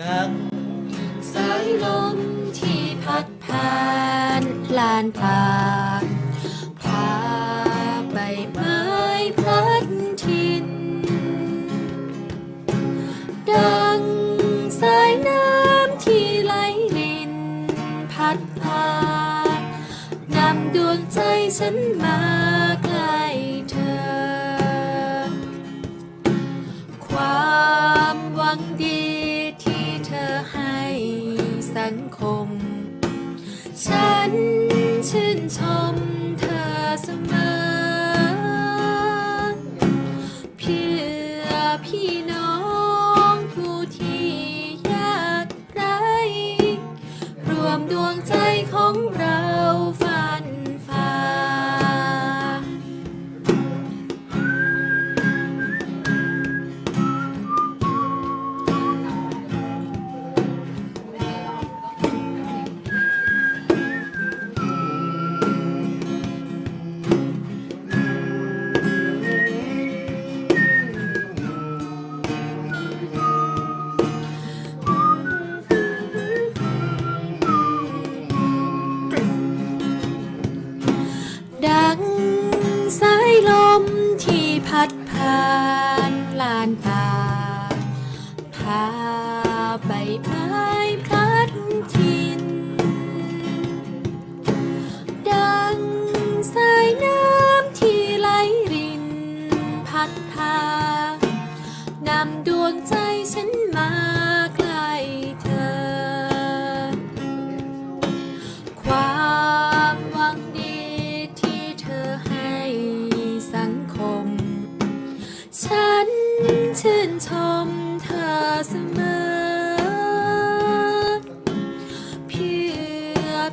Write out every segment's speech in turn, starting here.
ดังสายลมที่พัดผ่านลานป่าพาใบไม้พลัดทิน ดังสายน้ำที่ไหลริน พัดผ่านนำดวงใจฉันมาใกล้เธอ ความหวังดี สังคม ฉันชื่นชมเธอเสมอ เพื่อพี่น้องผู้ที่ยากไร้ รวมดวงใจของเราานลานป่าพาใบไม้พลัดทินดังสายน้ำที่ไหลริน พัดพานำดวงใจฉัน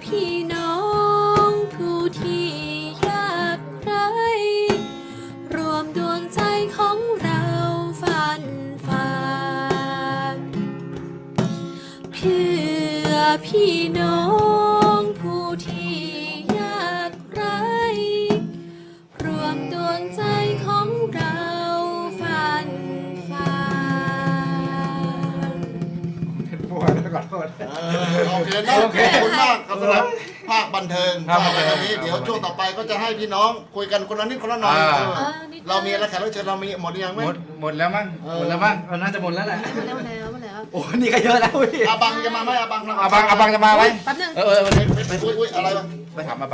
พี่น้องผู้ที่ยากไร้รวมดวงใจของเราฝันฝ่าเพื่อพี่น้อง ขอโทษ เออโอเคนะขอบคุณมากครับสำหรับภาคบันเทิงครับ ภาคบันเทิงนี้เดี๋ยวช่วงต่อไปก็จะให้พี่น้องคุยกันคนละนิดคนละหน่อยอ่าเออเออนิดเรามีอะไรแขกรับเชิญเรามีหมดหรือยังไหมหมดหมดแล้วมั้งเออหมดแล้วมั้งเออน่าจะหมดแล้วแหละมาแล้วมาแล้วมาแล้วโอ้นี่ก็เยอะแล้วพี่อาบังจะมาไหมอาบังอาบังอาบังจะมาไหมแป๊บนึง เออเออไปไปไปอุ้ยอุ้ยอะไรบ้าง ไปถามอาบัง